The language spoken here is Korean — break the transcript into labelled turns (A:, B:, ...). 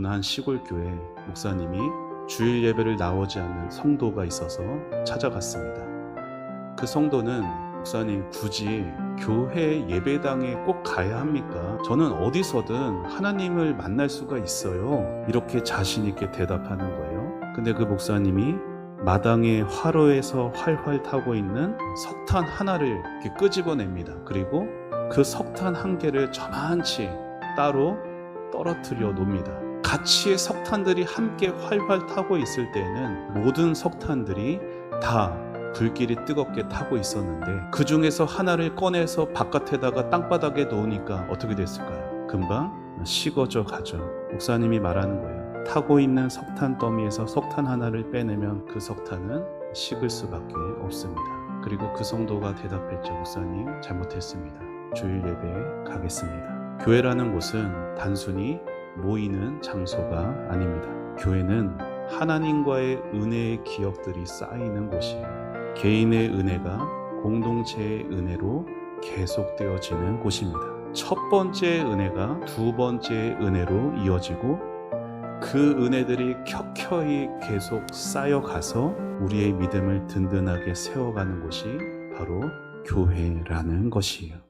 A: 어느 한 시골 교회 목사님이 주일 예배를 나오지 않는 성도가 있어서 찾아갔습니다. 그 성도는 목사님 굳이 교회 예배당에 꼭 가야 합니까? 저는 어디서든 하나님을 만날 수가 있어요. 이렇게 자신 있게 대답하는 거예요. 근데 그 목사님이 마당에 화로에서 활활 타고 있는 석탄 하나를 이렇게 끄집어냅니다. 그리고 그 석탄 한 개를 저만치 따로 떨어뜨려 놓습니다. 같이 석탄들이 함께 활활 타고 있을 때에는 모든 석탄들이 다 불길이 뜨겁게 타고 있었는데 그 중에서 하나를 꺼내서 바깥에다가 땅바닥에 놓으니까 어떻게 됐을까요? 금방 식어져 가죠. 목사님이 말하는 거예요. 타고 있는 석탄 더미에서 석탄 하나를 빼내면 그 석탄은 식을 수밖에 없습니다. 그리고 그 성도가 대답했죠. 목사님 잘못했습니다. 주일 예배에 가겠습니다. 교회라는 곳은 단순히 모이는 장소가 아닙니다. 교회는 하나님과의 은혜의 기억들이 쌓이는 곳이에요. 개인의 은혜가 공동체의 은혜로 계속되어지는 곳입니다. 첫 번째 은혜가 두 번째 은혜로 이어지고 그 은혜들이 켜켜이 계속 쌓여가서 우리의 믿음을 든든하게 세워가는 곳이 바로 교회라는 것이에요.